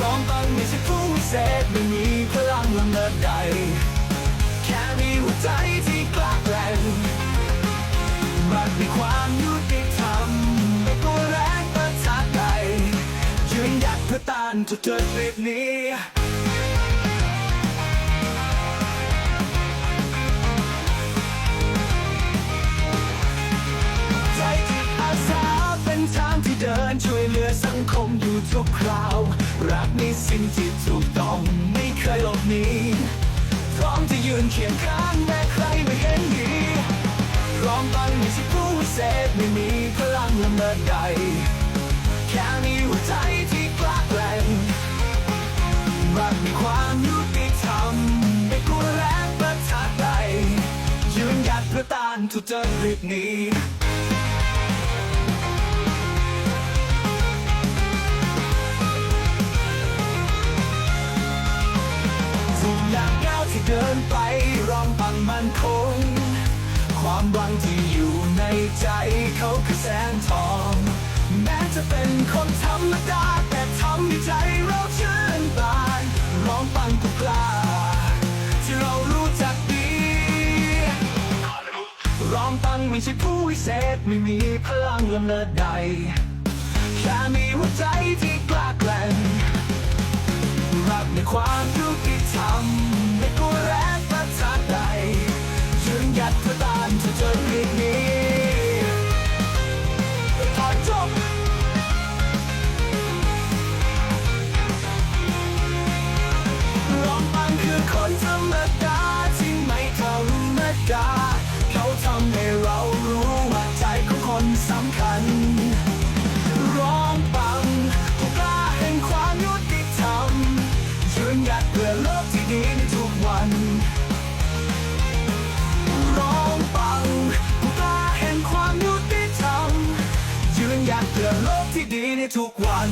ร้องบังไม่ใช่ผู้วิเศษไม่มีพลังละเมิดใด แค่มีหัวใจที่กล้าแกร่งรักมีความยุติธรรมไม่กลัวแรงประทะใดยืนหยัดเพื่อต้านทุกเจอคลิปนี้ใจจิตอาสาเป็นทางที่เดินช่วยเหลือสังคมอยู่ทุกคราว รักในสิ่งที่ถูกต้องไม่เคยหลบหนีพร้อมจะยืนเคียงข้างแม้ใครไม่เห็นดีพร้อมบังไม่ใช่ผู้เศษไม่มีพลังละเมิดใด แค่มีหัวใจที่กล้าแกร่งรักมีความยุติธรรมไม่กลัวแรงประทะใดยืนหยัดเพื่อต้านทุจริตนี้ หวังที่อยู่ในใจเขาคือแสงทอง แม้จะเป็นคนธรรมดา แต่ทำให้ใจเราชื่นบานร้องบังทุกลาที่เรารู้จักดีร้องตังไม่ใช่ผู้วิเศษไม่มีพลังละเมิดใด แค่มีหัวใจที่กล้าแกร่งรักในความยุติธรรม สำคัญ ร้องปังผู้กล้าแห่งความยุติธรรมยืนหยัดเพื่อโลกที่ดีในทุกวัน ร้องปังผู้กล้าแห่งความยุติธรรมยืนหยัดเพื่อโลกที่ดีในทุกวัน